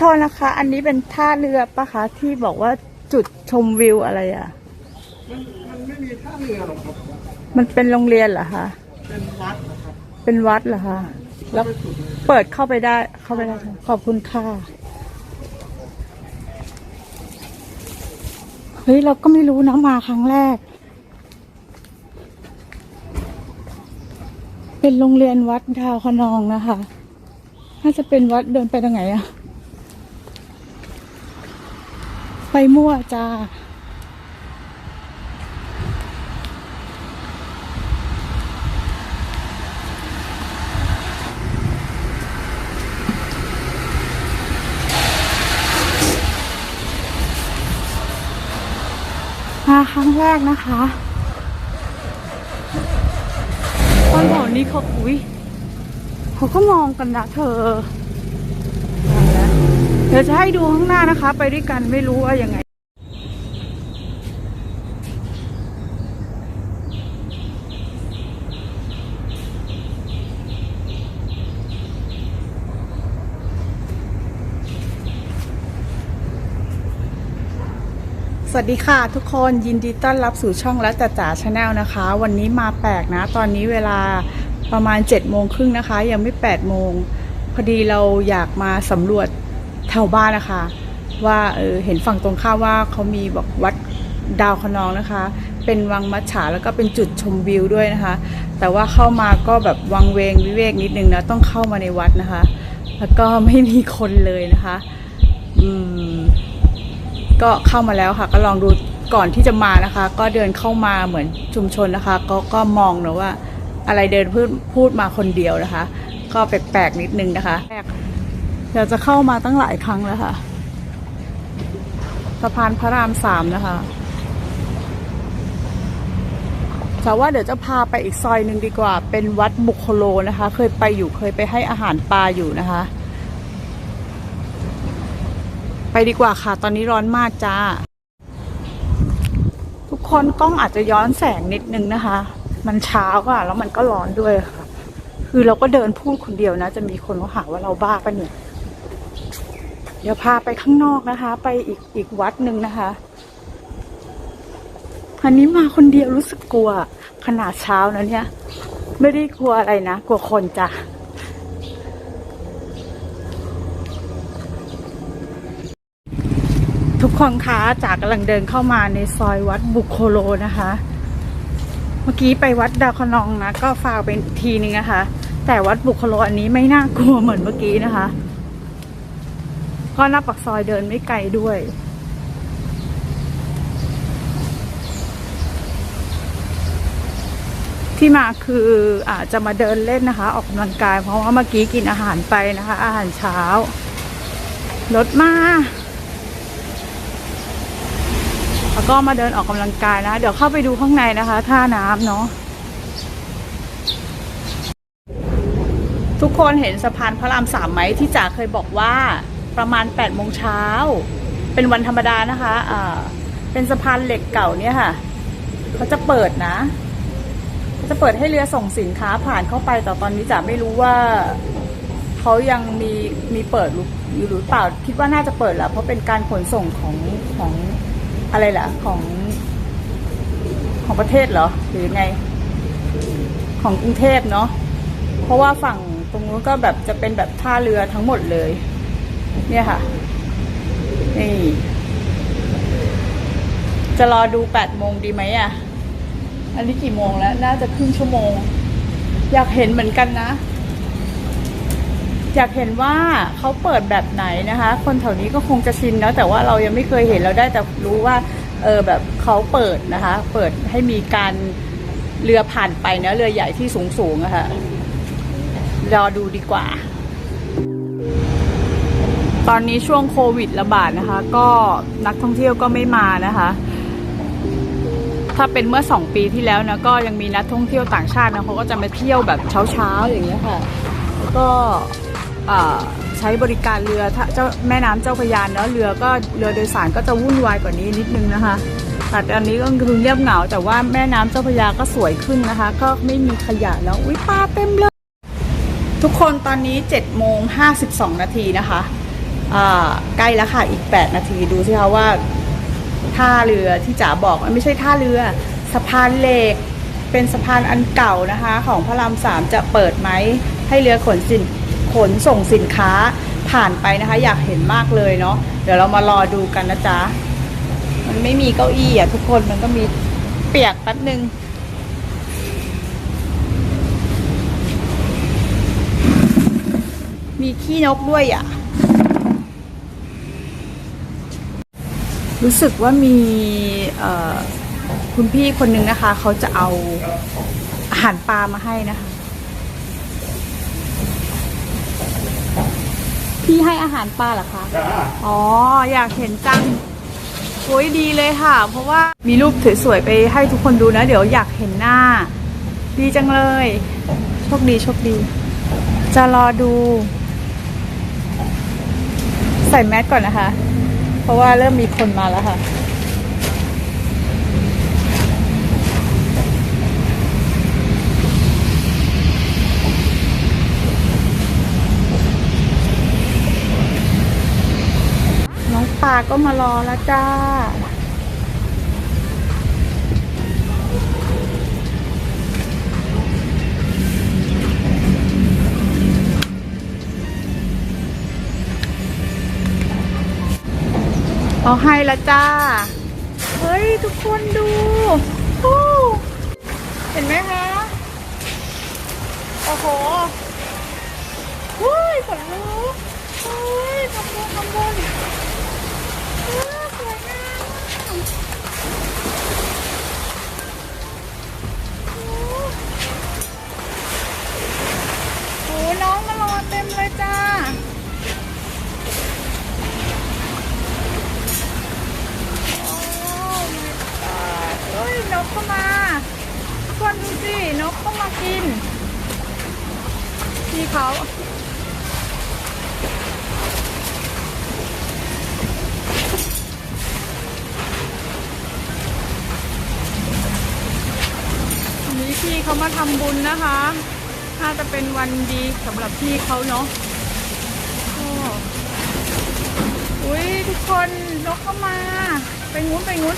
พี่โทษนะคะ อันนี้เป็นท่าเรือปะคะ ที่บอกว่าจุดชมวิวอะไรอะ มันมันไม่มีท่าเรือหรอกครับ มันเป็นโรงเรียนเหรอคะ เป็นวัดนะครับเป็นวัดเหรอคะ แล้วไปสุดเลยเปิดเข้าไปได้ เข้าไปได้ค่ะขอบคุณค่ะ เฮ้ย เราก็ไม่รู้นะมาครั้งแรก เป็นโรงเรียนวัดดาวคะนองนะคะ น่าจะเป็นวัดเดินไปทางไหนอะ ไปมั่วจ้ามาครั้งแรกนะคะตอนหอนี้เขาอุ้ยเขาก็มองกันนะเธอเอาละ เดี๋ยวจะให้ดูข้างหน้านะคะ ไปด้วยกันไม่รู้ว่ายังไง สวัสดีค่ะทุกคนยินดีต้อนรับสู่ช่องและแต่จ๋าชาแนลนะคะ วันนี้มาแปลกนะ ตอนนี้เวลาประมาณ7จ็ดโมงครึ่งนะคะ ยังไม่8ปดโมงพอดีเราอยากมาสำรวจ แถวบ้านนะคะ ว่าเออเห็นฝั่งตรงข้ามว่าเขามีบอกวัดดาวคนองนะคะ เป็นวังมัจฉาแล้วก็เป็นจุดชมวิวด้วยนะคะ แต่ว่าเข้ามาก็แบบวังเวงวิเวกนิดนึงนะต้องเข้ามาในวัดนะคะ แล้วก็ไม่มีคนเลยนะคะอืมก็เข้ามาแล้วค่ะ ก็ลองดูก่อนที่จะมานะคะ ก็เดินเข้ามาเหมือนชุมชนนะคะ ก็ก็มองนะว่า อะไรเดินพูดพูดมาคนเดียวนะคะ ก็แปลกๆนิดนึงนะคะ เดี๋ยวจะเข้ามาตั้งหลายครั้งแล้วค่ะ สะพานพระรามสามนะคะแต่ว่าเดี๋ยวจะพาไปอีกซอยหนึ่งดีกว่า เป็นวัดบุคโลนะคะ เคยไปอยู่เคยไปให้อาหารปลาอยู่นะคะ ไปดีกว่าค่ะ ตอนนี้ร้อนมากจ้า ทุกคนกล้องอาจจะย้อนแสงนิดนึงนะคะ มันเช้าอะแล้วมันก็ร้อนด้วยค่ะ คือเราก็เดินพูดคนเดียวนะ จะมีคนเขาหาว่าเราบ้าปะเนี่ย เดี๋ยวพาไปข้างนอกนะคะ ไปอีกอีกวัดหนึ่งนะคะอันนี้มาคนเดียวรู้สึกกลัว ขนาดเช้านะเนี่ย ไม่ได้กลัวอะไรนะ กลัวคนจ้ะทุกคนคะจากกำลังเดินเข้ามาในซอยวัดบุคโคโลนะคะ เมื่อกี้ไปวัดดาวคนองนะ ก็ฟาวเป็นทีนึงนะคะ แต่วัดบุคโคโลอันนี้ไม่น่ากลัวเหมือนเมื่อกี้นะคะ ก็หน้าปักซอยเดินไม่ไกลด้วย ที่มาคืออาจจะมาเดินเล่นนะคะ ออกกำลังกาย เพราะว่าเมื่อกี้กินอาหารไปนะคะ อาหารเช้ารถมาแล้วก็มาเดินออกกำลังกายนะ เดี๋ยวเข้าไปดูข้างในนะคะ ท่าน้ำเนาะทุกคนเห็นสะพานพระรามสามไหมที่จ๋าเคยบอกว่า ประมาณ8ปดโมงเช้า เป็นวันธรรมดานะคะอ่าเป็นสะพานเหล็กเก่าเนี่ยค่ะ เขาจะเปิดนะเขาจะเปิดให้เรือส่งสินค้าผ่านเข้าไปแต่ตอนนี้จ๋าไม่รู้ว่าเขายังมีมีเปิดอยู่หรือเปล่าคิดว่าน่าจะเปิดแหละเพราะเป็นการขนส่งของของอะไรล่ะของของประเทศเหรอหรือไง ของกรุงเทพเนาะเพราะว่าฝั่งตรงนู้นก็แบบจะเป็นแบบท่าเรือทั้งหมดเลย เนี่ยค่ะ นี่ จะรอดูแปดโมงดีไหมอะ อันนี้กี่โมงแล้ว น่าจะครึ่งชั่วโมง อยากเห็นเหมือนกันนะ อยากเห็นว่าเขาเปิดแบบไหนนะคะ คนแถวนี้ก็คงจะชินนะแต่ว่าเรายังไม่เคยเห็นเราได้แต่รู้ว่า เออแบบเขาเปิดนะคะ เปิดให้มีการเรือผ่านไปนะเรือใหญ่ที่สูงสูงๆอะค่ะรอดูดีกว่า ตอนนี้ช่วงโควิดระบาดนะคะ ก็นักท่องเที่ยวก็ไม่มานะคะ ถ้าเป็นเมื่อสองปีที่แล้วนะก็ยังมีนักท่องเที่ยวต่างชาตินะเขาก็จะมาเที่ยวแบบเช้าๆอย่างเงี้ยค่ะแล้วก็ใช้บริการเรือเจ้าแม่น้ำเจ้าพยาเนาะเรือก็เรือโดยสารก็จะวุ่นวายกว่านี้นิดนึงนะคะแต่ตอนนี้ก็คือเงียบเหงา แต่ว่าแม่น้ำเจ้าพยาก็สวยขึ้นนะคะ ก็ไม่มีขยะแล้วอุ้ยปลาเต็มเลย ทุกคนตอนนี้7โมง52นาทีนะคะ ใกล้แล้วค่ะอีก 8 นาทีดูสิคะว่า ท่าเรือที่จ๋าบอกมันไม่ใช่ท่าเรือสะพานเหล็ก เป็นสะพานอันเก่านะคะ ของพระรามสามจะเปิดไหมให้เรือขนสินขนส่งสินค้าผ่านไปนะคะ อยากเห็นมากเลยเนาะเดี๋ยวเรามารอดูกันนะจ๊ะมันไม่มีเก้าอี้อะทุกคนมันก็มีเปียกแป๊บนึงมีขี้นกด้วยอะ รู้สึกว่ามีคุณพี่คนหนึ่งนะคะ เขาจะเอาอาหารปลามาให้นะคะ พี่ให้อาหารปลาเหรอคะ อ๋อ อยากเห็นจังโอ้ยดีเลยค่ะ เพราะว่ามีรูปสวยๆไปให้ทุกคนดูนะ เดี๋ยวอยากเห็นหน้า ดีจังเลย โชคดีโชคดี จะรอดู ใส่แมสก่อนนะคะ เพราะว่าเริ่มมีคนมาแล้วค่ะ น้องปลาก็มารอแล้วจ้า เอาให้ละจ้า เฮ้ย ทุกคนดูโอ้เห็นไหมคะ โอ้โหเฮ้ยขนลุกเฮ้ยทำบุญทำบว นะคะ น่าจะเป็นวันดีสำหรับพี่เขาเนาะอ้อุ้ยทุกคนนกเข้ามา ไปงุ้นไปงุ้น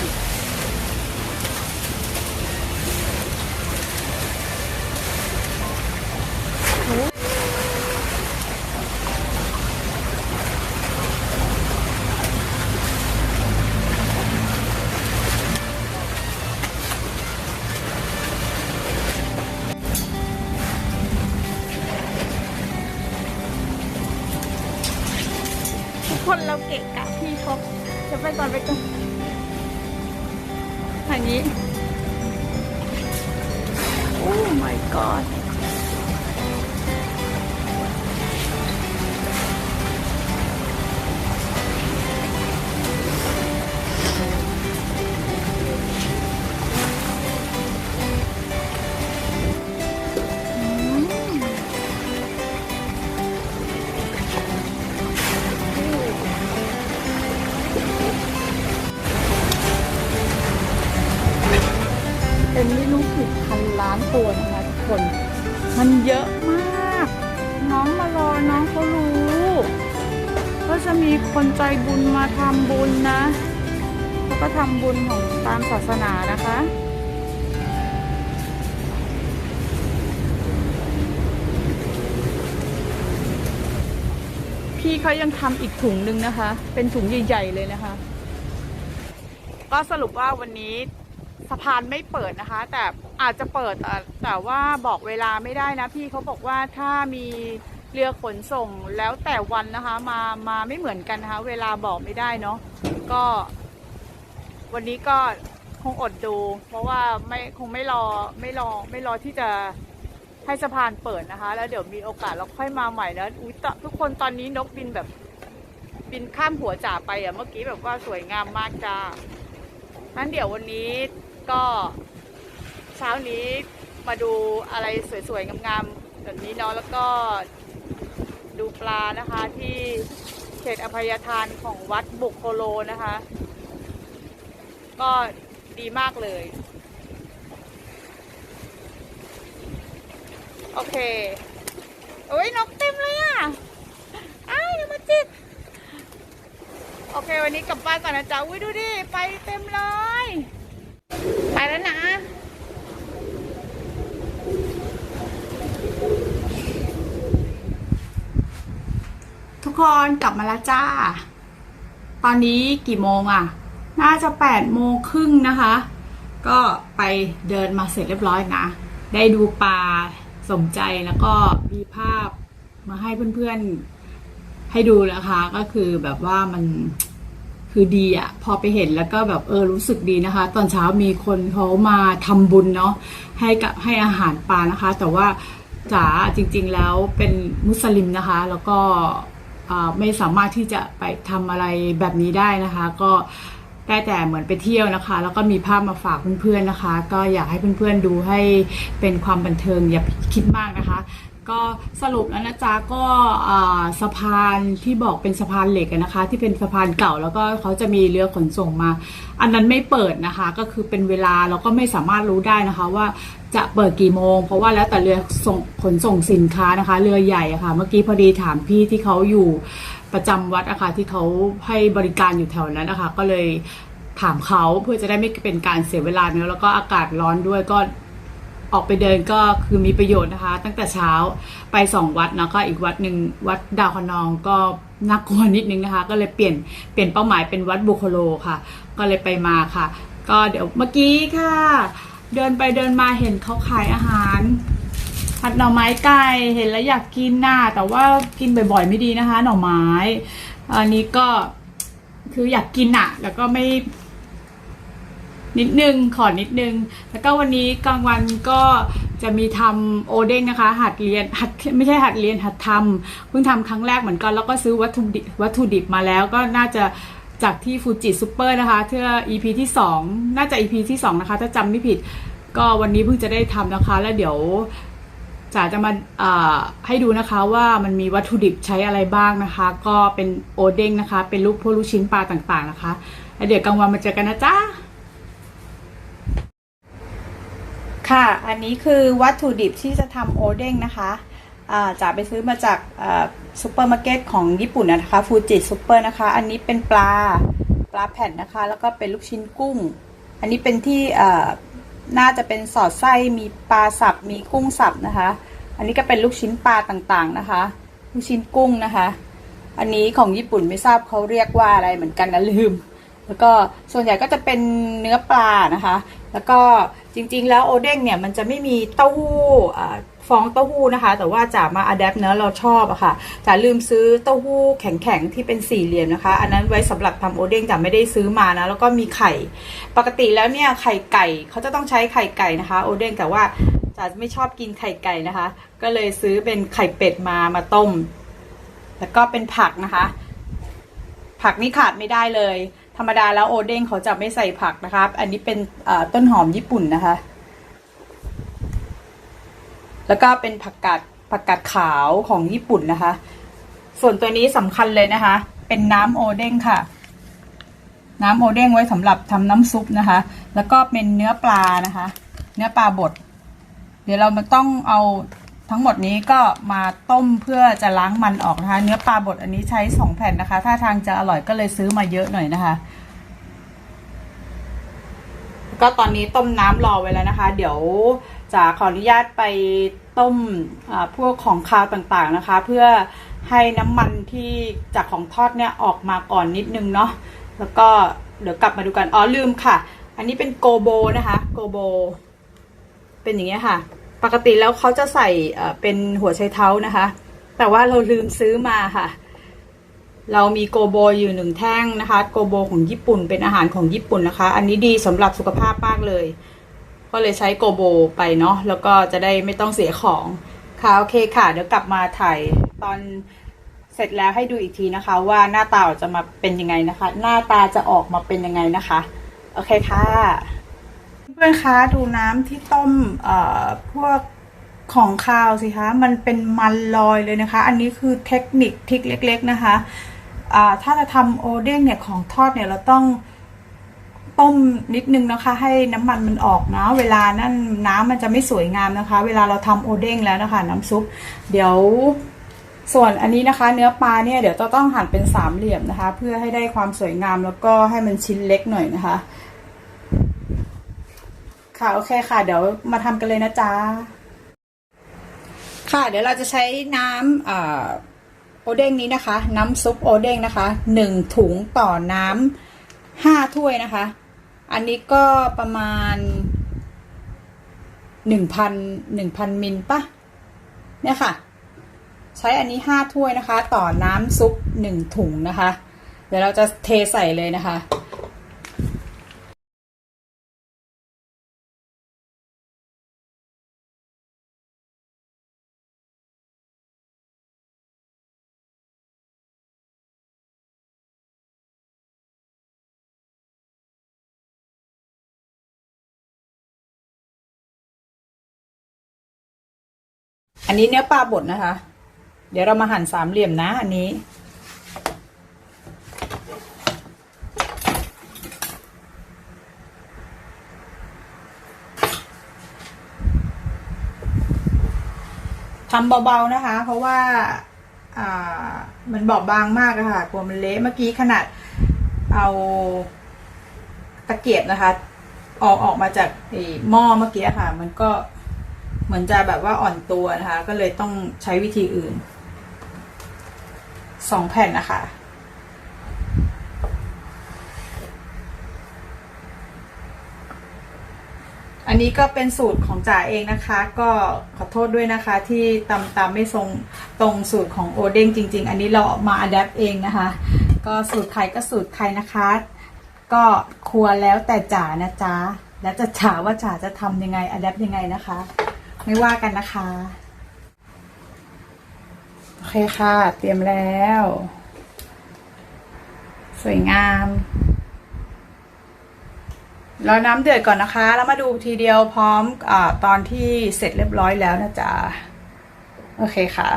บุญมาทำบุญนะแล้วก็ทำบุญของตามศาสนานะคะพี่เขายังทำอีกถุงหนึ่งนะคะ เป็นถุงใหญ่ ๆ เลยนะคะ ก็สรุปว่าวันนี้สะพานไม่เปิดนะคะ แต่ อาจจะเปิดแต่แต่ว่าบอกเวลาไม่ได้นะพี่เขาบอกว่าถ้ามีเรือขนส่งแล้วแต่วันนะคะมามาไม่เหมือนกันนะคะ เวลาบอกไม่ได้เนาะก็ วันนี้ก็คงอดดู เพราะว่าไม่คงไม่รอไม่รอไม่รอที่จะให้สะพานเปิดนะคะ แล้วเดี๋ยวมีโอกาสเราค่อยมาใหม่นะอุ้ยทุกคนตอนนี้นกบินแบบบินข้ามหัวจ่าไปอะเมื่อกี้แบบว่าสวยงามมากจ้านั้นเดี๋ยววันนี้ก็ ช้านี้มาดูอะไรสวยๆงามๆแบบนี้เนาะแล้วก็ดูปลานะคะที่เขตอภัยทานของวัดบุกโคโลนะคะ ก็ดีมากเลย โอเคโอ้ยนกเต็มเลยอะอ้ายมาจิกโอเค วันนี้กลับบ้านก่อนนะจ๊ะอุ้ยดูดิ ไปเต็มเลย ไปแล้วนะ คนกลับมาแล้วจ้า ตอนนี้กี่โมงอะ น่าจะแปดโมงครึ่งนะคะ ก็ไปเดินมาเสร็จเรียบร้อยนะ ได้ดูปลาสมใจแล้วก็มีภาพมาให้เพื่อนๆ ให้ดูนะคะ ก็คือแบบว่ามันคือดีอะพอไปเห็นแล้วก็แบบเออรู้สึกดีนะคะ ตอนเช้ามีคนเขามาทำบุญเนาะให้กับให้อาหารปลานะคะ แต่ว่าจ๋าจริง ๆแล้วเป็นมุสลิมนะคะ แล้วก็ ไม่สามารถที่จะไปทำอะไรแบบนี้ได้นะคะ ก็ได้แต่เหมือนไปเที่ยวนะคะ แล้วก็มีภาพมาฝากเพื่อนๆนะคะ ก็อยากให้เพื่อนๆดูให้เป็นความบันเทิงอย่าคิดมากนะคะ ก็สรุปแล้วนะจ๊ะก็สะพานที่บอกเป็นสะพานเหล็กนะคะ ที่เป็นสะพานเก่าแล้วก็เขาจะมีเรือขนส่งมา อันนั้นไม่เปิดนะคะ ก็คือเป็นเวลาเราก็ไม่สามารถรู้ได้นะคะว่า จะเปิดกี่โมง เพราะว่าแล้วแต่เรือส่งขนส่งสินค้านะคะ เรือใหญ่อะค่ะ เมื่อกี้พอดีถามพี่ที่เขาอยู่ประจำวัดอะค่ะที่เขาให้บริการอยู่แถวนั้นนะคะก็เลยถามเขาเพื่อจะได้ไม่เป็นการเสียเวลาเนอะแล้วก็อากาศร้อนด้วยก็ออกไปเดินก็คือมีประโยชน์นะคะ ตั้งแต่เช้าไปสองวัดแล้วก็อีกวัดหนึ่งวัดดาวคนองก็น่ากลัวนิดนึงนะคะ ก็เลยเปลี่ยนเปลี่ยนเป้าหมายเป็นวัดบุคโลค่ะ ก็เลยไปมาค่ะ ก็เดี๋ยวเมื่อกี้ค่ะ เดินไปเดินมาเห็นเขาขายอาหาร ผัดหน่อไม้ไก่เห็นแล้วอยากกินน่ะแต่ว่ากินบ่อยๆไม่ดีนะคะ หน่อไม้ อันนี้ก็คืออยากกินอะแล้วก็ไม่นิดนึงขอนิดนึง แล้วก็วันนี้กลางวันก็จะมีทำโอเด้งนะคะ หัดเรียนหัดไม่ใช่หัดเรียนหัดทำเพิ่งทำครั้งแรกเหมือนกัน แล้วก็ซื้อวัตถุดิบวัตถุดิบมาแล้วก็น่าจะ จากที่ฟูจิซูเปอร์นะคะเพื่อ EP ที่ 2 น่าจะ EP ที่ 2 นะคะ ถ้าจำไม่ผิด ก็วันนี้เพิ่งจะได้ทำนะคะ แล้วเดี๋ยวจ๋าจะมาอ่าให้ดูนะคะว่ามันมีวัตถุดิบใช้อะไรบ้างนะคะ ก็เป็นโอเด้งนะคะ เป็นลูกพวกลูกชิ้นปลาต่างๆนะคะแล้วเดี๋ยวกลางวันมาเจอกันนะจ๊ะค่ะ อันนี้คือวัตถุดิบที่จะทำโอเด้งนะคะ อ่าจะไปซื้อมาจากซูเปอร์มาร์เก็ตของญี่ปุ่นนะคะฟูจิซูเปอร์นะคะ อันนี้เป็นปลาปลาแผ่นนะคะ แล้วก็เป็นลูกชิ้นกุ้ง อันนี้เป็นที่น่าจะเป็นสอดไส้มีปลาสับมีกุ้งสับนะคะ อันนี้ก็เป็นลูกชิ้นปลาต่างๆนะคะ ลูกชิ้นกุ้งนะคะ อันนี้ของญี่ปุ่นไม่ทราบเขาเรียกว่าอะไรเหมือนกันนะลืม แล้วก็ส่วนใหญ่ก็จะเป็นเนื้อปลานะคะ แล้วก็จริงๆ แล้วโอเด้งเนี่ยมันจะไม่มีเต้าหู้ ฟองเต้าหู้นะคะ แต่ว่าจะมาอัดแอปเนื้อเราชอบอะค่ะจะลืมซื้อเต้าหู้แข็งๆที่เป็นสี่เหลี่ยมนะคะ อันนั้นไว้สำหรับทำโอเด้งแต่ไม่ได้ซื้อมานะ แล้วก็มีไข่ ปกติแล้วเนี่ยไข่ไก่เขาจะต้องใช้ไข่ไก่นะคะ โอเด้งแต่ว่าจะไม่ชอบกินไข่ไก่นะคะ ก็เลยซื้อเป็นไข่เป็ดมามาต้ม แล้วก็เป็นผักนะคะ ผักนี่ขาดไม่ได้เลย ธรรมดาแล้วโอเด้งเขาจะไม่ใส่ผักนะครับอันนี้เป็นต้นหอมญี่ปุ่นนะคะ แล้วก็เป็นผักกาดผักกาดขาวของญี่ปุ่นนะคะ ส่วนตัวนี้สำคัญเลยนะคะ เป็นน้ำโอเด้งค่ะ น้ำโอเด้งไว้สำหรับทำน้ำซุปนะคะ แล้วก็เป็นเนื้อปลานะคะ เนื้อปลาบด เดี๋ยวเราต้องเอาทั้งหมดนี้ก็มาต้มเพื่อจะล้างมันออกนะคะ เนื้อปลาบดอันนี้ใช้สองแผ่นนะคะ ถ้าทางจะอร่อยก็เลยซื้อมาเยอะหน่อยนะคะก็ตอนนี้ต้มน้ำรอไว้แล้วนะคะ เดี๋ยว จะขออนุญาตไปต้มพวกของคาวต่างๆนะคะ เพื่อให้น้ำมันที่จากของทอดเนี่ยออกมาก่อนนิดนึงเนาะแล้วก็เดี๋ยวกลับมาดูกันอ๋อลืมค่ะ อันนี้เป็นโกโบนะคะโกโบ เป็นอย่างเงี้ยค่ะ ปกติแล้วเขาจะใส่เป็นหัวไชเท้านะคะ แต่ว่าเราลืมซื้อมาค่ะ เรามีโกโบอยู่หนึ่งแท่งนะคะ โกโบของญี่ปุ่นเป็นอาหารของญี่ปุ่นนะคะ อันนี้ดีสำหรับสุขภาพมากเลย ก็เลยใช้โกโบไปเนาะแล้วก็จะได้ไม่ต้องเสียของค่ะโอเคค่ะ เดี๋ยวกลับมาถ่ายตอนเสร็จแล้วให้ดูอีกทีนะคะ ว่าหน้าตาจะมาเป็นยังไงนะคะ หน้าตาจะออกมาเป็นยังไงนะคะ โอเคค่ะ เพื่อนคะดูน้ำที่ต้มเอ่อพวกของข้าวสิคะมันเป็นมันลอยเลยนะคะ อันนี้คือเทคนิคทิกเล็ก ๆนะคะอ่าถ้าจะทำโอเด้งเนี่ยของทอดเนี่ยเราต้อง ต้มนิดนึงนะคะ ให้น้ำมันมันออกนะเวลานั่นน้ำมันจะไม่สวยงามนะคะ เวลาเราทำโอเด้งแล้วนะคะ น้ำซุป เดี๋ยวส่วนอันนี้นะคะ เนื้อปลาเนี่ยเดี๋ยวจะต้องหั่นเป็นสามเหลี่ยมนะคะ เพื่อให้ได้ความสวยงามแล้วก็ให้มันชิ้นเล็กหน่อยนะคะ ค่ะโอเคค่ะ เดี๋ยวมาทำกันเลยนะจ๊ะค่ะ เดี๋ยวเราจะใช้น้ำเอ่อโอเด้งนี้นะคะ น้ำซุปโอเด้งนะคะหนึ่งถุงต่อน้ำห้าถ้วยนะคะ อันนี้ก็ประมาณหนึ่งพันหนึ่งพันมิลปะเนี่ยค่ะ ใช้อันนี้ห้าถ้วยนะคะ ต่อน้ำซุปหนึ่งถุงนะคะ เดี๋ยวเราจะเทใส่เลยนะคะ นนี้เนื้อปลาบดนะคะ เดี๋ยวเรามาหั่นสามเหลี่ยมนะ อันนี้ ทำเบาๆนะคะ เพราะว่าอ่ามันบอบบางมากอะค่ะกลัวมันเละเมื่อกี้ขนาดเอาตะเกียบนะคะ ออกออกมาจากหม้อเมื่อกี้ค่ะ มันก็ เหมือนจะแบบว่าอ่อนตัวนะคะ ก็เลยต้องใช้วิธีอื่นสองแผ่นนะคะอันนี้ก็เป็นสูตรของจ๋าเองนะคะ ก็ขอโทษด้วยนะคะ ที่ตำตามไม่ทรงตรงสูตรของโอเด้งจริง ๆ อันนี้เรามาอัดแอปเองนะคะ ก็สูตรใครก็สูตรใครนะคะ ก็ครัวแล้วแต่จ๋านะจ๊ะแล้วจะจ๋าว่าจ๋าจะทำยังไงอัดแอปยังไงนะคะ ไม่ว่ากันนะคะ โอเคค่ะ เตรียมแล้ว สวยงามรอน้ำเดือดก่อนนะคะ แล้วมาดูทีเดียวพร้อมอตอนที่เสร็จเรียบร้อยแล้วนะจ๊ะ โอเคค่ะ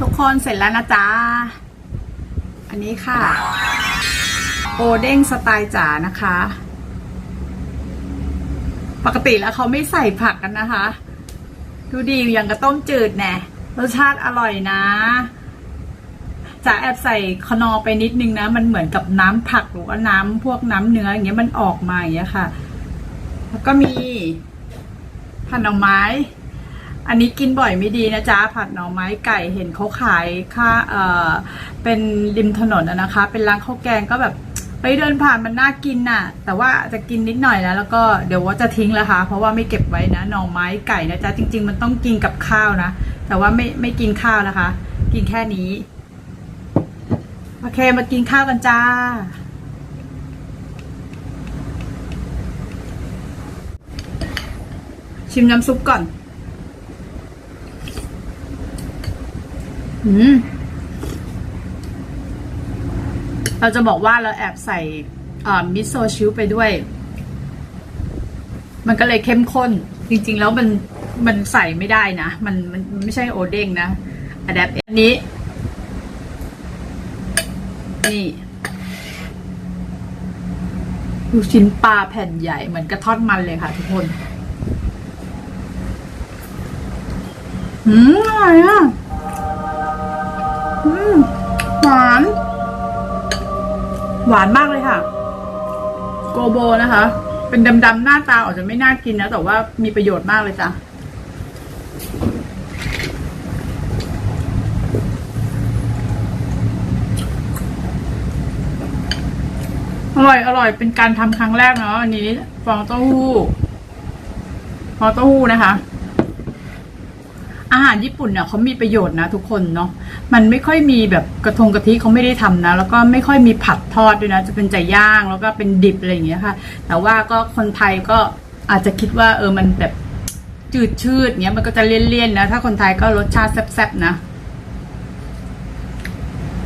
ทุกคนเสร็จแล้วนะจ๊ะ อันนี้ค่ะ โอเด้งสไตล์จ๋านะคะ ปกติแล้วเขาไม่ใส่ผักกันนะคะ ดูดีอย่างกระต้มจืดแน่รสชาติอร่อยนะจะแอบใส่คนอไปนิดนึงนะ มันเหมือนกับน้ำผักหรือว่าน้ำพวกน้ำเนื้ออย่างเงี้ยมันออกมาอย่างเงี้ยค่ะ แล้วก็มีผัดหน่อไม้ อันนี้กินบ่อยไม่ดีนะจ๊ะผัดหน่อไม้ไก่เห็นเขาขายค่าเออเป็นริมถนนนะคะ เป็นร้านข้าวแกงก็แบบ ไปเดินผ่านมันน่ากินน่ะ แต่ว่าจะกินนิดหน่อยนะแล้วก็เดี๋ยวว่าจะทิ้งแล้วค่ะ เพราะว่าไม่เก็บไว้นะหน่อไม้ไก่นะจ๊ะจริง ๆ มันต้องกินกับข้าวนะ แต่ว่าไม่ไม่กินข้าวนะคะ กินแค่นี้ โอเคมากินข้าวกันจ้า ชิมน้ำซุปก่อน อืม เราจะบอกว่าเราแอบใส่มิโซชิวไปด้วย มันก็เลยเข้มข้น จริง ๆ แล้วมันมันใส่ไม่ได้นะ มันมันไม่ใช่โอเด้งนะอะแดปอันนี้ นี่ลูกชิ้นปลาแผ่นใหญ่เหมือนกระทอดมันเลยค่ะทุกคน อืมอร่อยอะ อืมหวาน หวานมากเลยค่ะ โกโบนะคะ เป็นดำๆหน้าตาอาจจะไม่น่ากินนะ แต่ว่ามีประโยชน์มากเลยจ้ะอร่อย อร่อย เป็นการทำครั้งแรกเนาะอันนี้ ฟองเต้าหู้ ฟองเต้าหู้นะคะ อาหารญี่ปุ่นเนี่ยเขามีประโยชน์นะทุกคนเนาะมันไม่ค่อยมีแบบกระทงกะทิเขาไม่ได้ทำนะ แล้วก็ไม่ค่อยมีผัดทอดด้วยนะ จะเป็นใจย่างแล้วก็เป็นดิบอะไรอย่างเงี้ยค่ะ แต่ว่าก็คนไทยก็อาจจะคิดว่าเออมันแบบจืดชืดเงี้ยมันก็จะเลี่ยนๆนะ ถ้าคนไทยก็รสชาติแซ่บๆนะ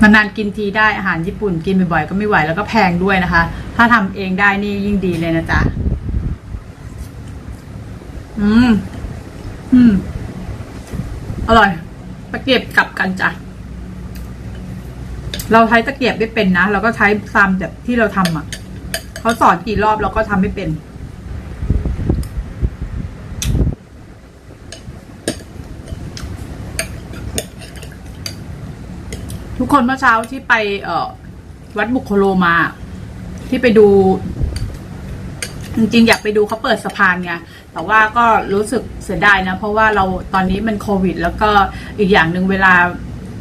นานๆกินทีได้อาหารญี่ปุ่นกินบ่อยๆก็ไม่ไหวแล้วก็แพงด้วยนะคะ ถ้าทำเองได้นี่ยิ่งดีเลยนะจ๊ะอืมอืมอ อร่อยตะเกียบกลับกันจ้ะเราใช้ตะเกียบไม่เป็นนะเราก็ใช้ซามแบบที่เราทำาอะเขาสอนกี่รอบเราก็ทำไม่เป็น ทุกคนเมื่อเช้าที่ไป เออวัดบุคโลมา ที่ไปดู จริงๆอยากไปดูเขาเปิดสะพานไง แต่ว่าก็รู้สึกเสียดายนะ เพราะว่าเราตอนนี้มันโควิด แล้วก็อีกอย่างหนึ่งเวลา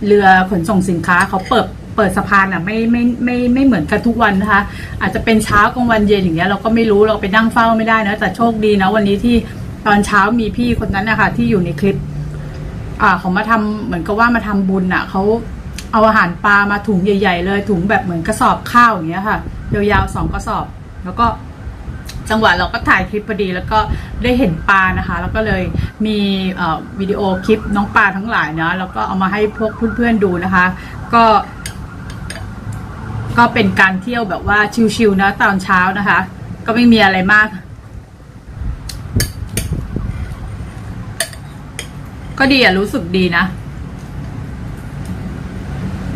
เรือขนส่งสินค้าเขาเปิดเปิดสะพานอะไม่ไม่ไม่ไม่เหมือนกันทุกวันนะคะ อาจจะเป็นเช้ากลางวันเย็นอย่างเงี้ยเราก็ไม่รู้เราไปนั่งเฝ้าไม่ได้นะแต่โชคดีนะวันนี้ที่ตอนเช้ามีพี่คนนั้นนะคะที่อยู่ในคลิป อ่าเขามาทำเหมือนกับว่ามาทำบุญอะเขาเอาอาหารปลามาถุงใหญ่ ๆ เลยถุงแบบเหมือนกระสอบข้าวอย่างเงี้ยค่ะยาวๆสองกระสอบ แล้วก็ จังหวะเราก็ถ่ายคลิปพอดีแล้วก็ได้เห็นปลานะคะ แล้วก็เลยมีวิดีโอคลิปน้องปลาทั้งหลายเนาะแล้วก็เอามาให้พวกเพื่อนๆดูนะคะ ก็ ก็เป็นการเที่ยวแบบว่าชิลๆนะตอนเช้านะคะ ก็ไม่มีอะไรมาก ก็ดีอะรู้สึกดีนะ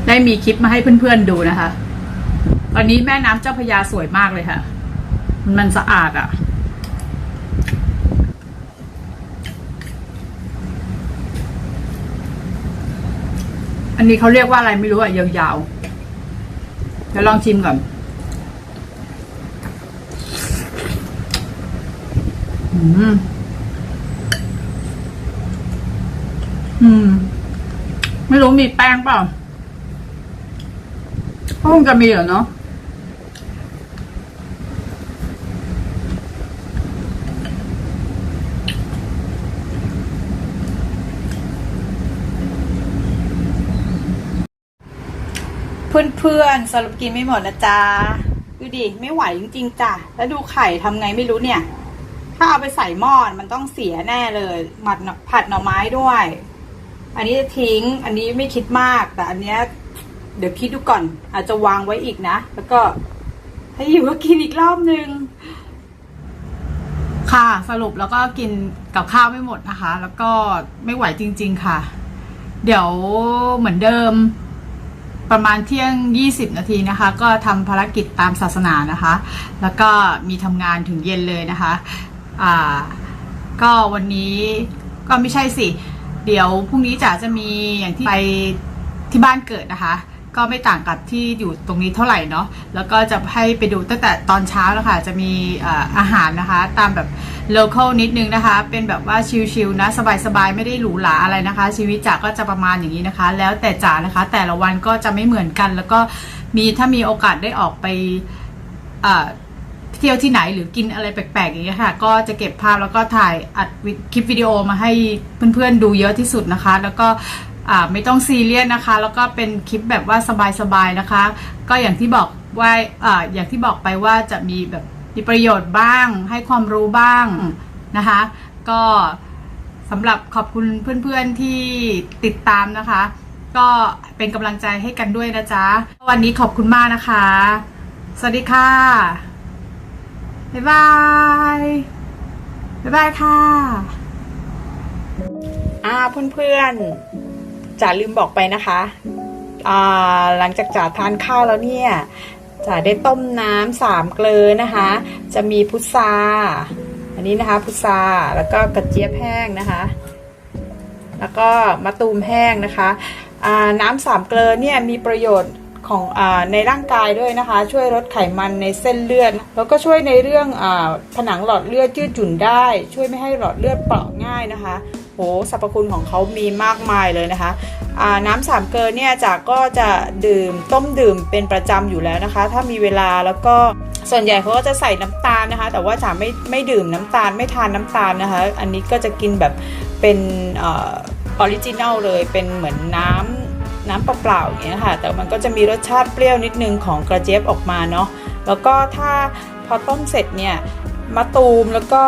ได้มีคลิปมาให้เพื่อนๆดูนะคะ ตอนนี้แม่น้ำเจ้าพยาสวยมากเลยค่ะ มันสะอาดอะ่ะ อันนี้เขาเรียกว่าอะไรไม่รู้อะยาวๆ เดี๋ยวลองชิมก่อนอืม อืม ไม่รู้มีแป้งเปล่าคงจะมีเหรอเนาะ เพื่อนๆสรุปกินไม่หมดนะจ๊ะดูดิไม่ไหวจริงๆจ้ะแล้วดูไข่ทำไงไม่รู้เนี่ย ถ้าเอาไปใส่หม้อมันต้องเสียแน่เลยหมัดหน่อผัดหน่อไม้ด้วย อันนี้จะทิ้ง อันนี้ไม่คิดมากแต่อันเนี้ยเดี๋ยวคิดดูก่อน อาจจะวางไว้อีกนะ แล้วก็ถ้าอยู่ก็กินอีกรอบนึงค่ะสรุปแล้วก็กินกับข้าวไม่หมดนะคะ แล้วก็ไม่ไหวจริง ๆค่ะ เดี๋ยวเหมือนเดิม ประมาณเที่ยง 20 นาทีนะคะ ก็ทำภารกิจตามศาสนานะคะ แล้วก็มีทำงานถึงเย็นเลยนะคะอ่าก็วันนี้ก็ไม่ใช่สิ เดี๋ยวพรุ่งนี้จ๋าจะมีอย่างที่ไปที่บ้านเกิดนะคะ ก็ไม่ต่างกับที่อยู่ตรงนี้เท่าไหร่เนาะแล้วก็จะให้ไปดูตั้งแต่ตอนเช้าแล้วค่ะจะมีอาหารนะคะ ตามแบบ local นิดนึงนะคะ เป็นแบบว่าชิลๆนะสบายๆไม่ได้หรูหราอะไรนะคะ ชีวิตจ๋าก็จะประมาณอย่างนี้นะคะ แล้วแต่จ๋านะคะ แต่ละวันก็จะไม่เหมือนกัน แล้วก็มีถ้ามีโอกาสได้ออกไปเที่ยวที่ไหนหรือกินอะไรแปลกๆอย่างเงี้ยค่ะ ก็จะเก็บภาพแล้วก็ถ่ายอัดคลิปวิดีโอมาให้เพื่อนๆดูเยอะที่สุดนะคะ แล้วก็ ไม่ต้องซีเรียสนะคะ แล้วก็เป็นคลิปแบบว่าสบายๆนะคะ ก็อย่างที่บอกว่าอ่าอย่างที่บอกไปว่าจะมีแบบมีประโยชน์บ้าง ให้ความรู้บ้างนะคะ ก็สำหรับขอบคุณเพื่อนๆที่ติดตามนะคะ ก็เป็นกำลังใจให้กันด้วยนะจ๊ะ วันนี้ขอบคุณมากนะคะ สวัสดีค่ะ บ๊ายบาย บ๊ายบายค่ะ อ่าเพื่อนๆ จ๋าลืมบอกไปนะคะหลังจากจ๋าทานข้าวแล้วเนี่ยจ๋าได้ต้มน้ำสามเกลือนะคะ จะมีพุทราอันนี้นะคะ พุทราแล้วก็กระเจี๊ยบแห้งนะคะ แล้วก็มะตูมแห้งนะคะน้ำสามเกลือเนี่ยมีประโยชน์ของอในร่างกายด้วยนะคะ ช่วยลดไขมันในเส้นเลือด แล้วก็ช่วยในเรื่องอผนังหลอดเลือดยืดหยุ่นได้ ช่วยไม่ให้หลอดเลือดเปราะง่ายนะคะ โหสรรพคุณของเขามีมากมายเลยนะคะน้ำสามเกลือเนี่ยจากก็จะดื่มต้มดื่มเป็นประจำอยู่แล้วนะคะ ถ้ามีเวลาแล้วก็ส่วนใหญ่เขาก็จะใส่น้ำตาลนะคะ แต่ว่าจ๋าไม่ไม่ดื่มน้ำตาลไม่ทานน้ำตาลนะคะ อันนี้ก็จะกินแบบเป็นออริจินัลเลยเป็นเหมือนน้ำน้ำเปล่าๆอย่างเงี้ยค่ะ แต่มันก็จะมีรสชาติเปรี้ยวนิดนึงของกระเจี๊ยบออกมาเนาะแล้วก็ถ้าพอต้มเสร็จเนี่ย มะตูมแล้วก็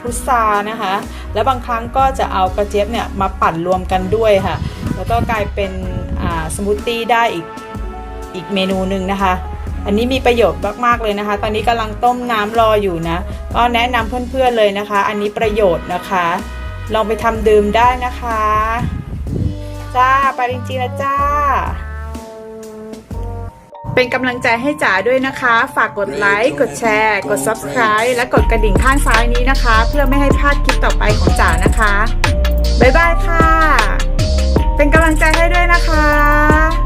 พุทรานะคะ แล้วบางครั้งก็จะเอากระเจี๊ยบเนี่ยมาปั่นรวมกันด้วยค่ะ แล้วก็กลายเป็นสมูทตี้ได้อีกอีกเมนูหนึ่งนะคะ อันนี้มีประโยชน์มากๆเลยนะคะ ตอนนี้กำลังต้มน้ำรออยู่นะ ก็แนะนำเพื่อนๆเลยนะคะ อันนี้ประโยชน์นะคะ ลองไปทำดื่มได้นะคะ จ้า ไปจริงๆนะจ้า เป็นกำลังใจให้จ๋าด้วยนะคะ ฝากกดไลค์ กดแชร์ กด Subscribe และกดกระดิ่งข้างซ้ายนี้นะคะ เพื่อไม่ให้พลาดคลิปต่อไปของจ๋านะคะ บ๊ายบายค่ะ เป็นกำลังใจให้ด้วยนะคะ